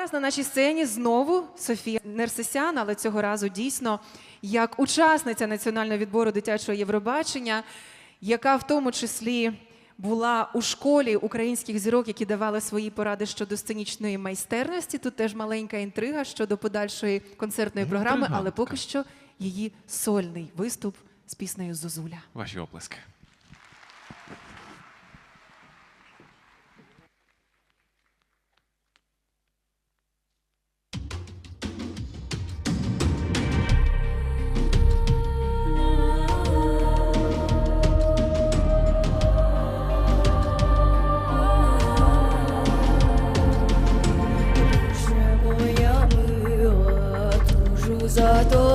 зараз на нашій сцені знову Софія Нерсесян, але цього разу дійсно як учасниця національного відбору дитячого Євробачення, яка в тому числі була у школі українських зірок, які давали свої поради щодо сценічної майстерності. Тут теж маленька інтрига щодо подальшої концертної програми, але поки що її сольний виступ з піснею Зозуля. Ваші оплески. Тужу за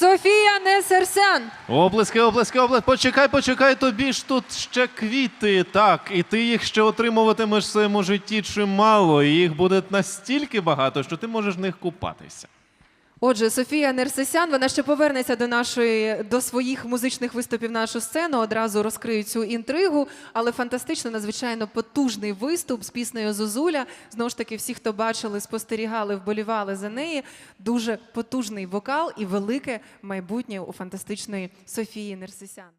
Софія Несерсян! Оплески, оплески, оплески. Почекай, почекай, тобі ж тут ще квіти. Так, і ти їх ще отримуватимеш в своєму житті чимало. І їх буде настільки багато, що ти можеш в них купатися. Отже, Софія Нерсесян, вона ще повернеться до нашої до своїх музичних виступів на нашу сцену. Одразу розкрию цю інтригу, але фантастично, надзвичайно потужний виступ з піснею Зозуля. Знову ж таки, всі, хто бачили, спостерігали, вболівали за неї. Дуже потужний вокал і велике майбутнє у фантастичної Софії Нерсесян.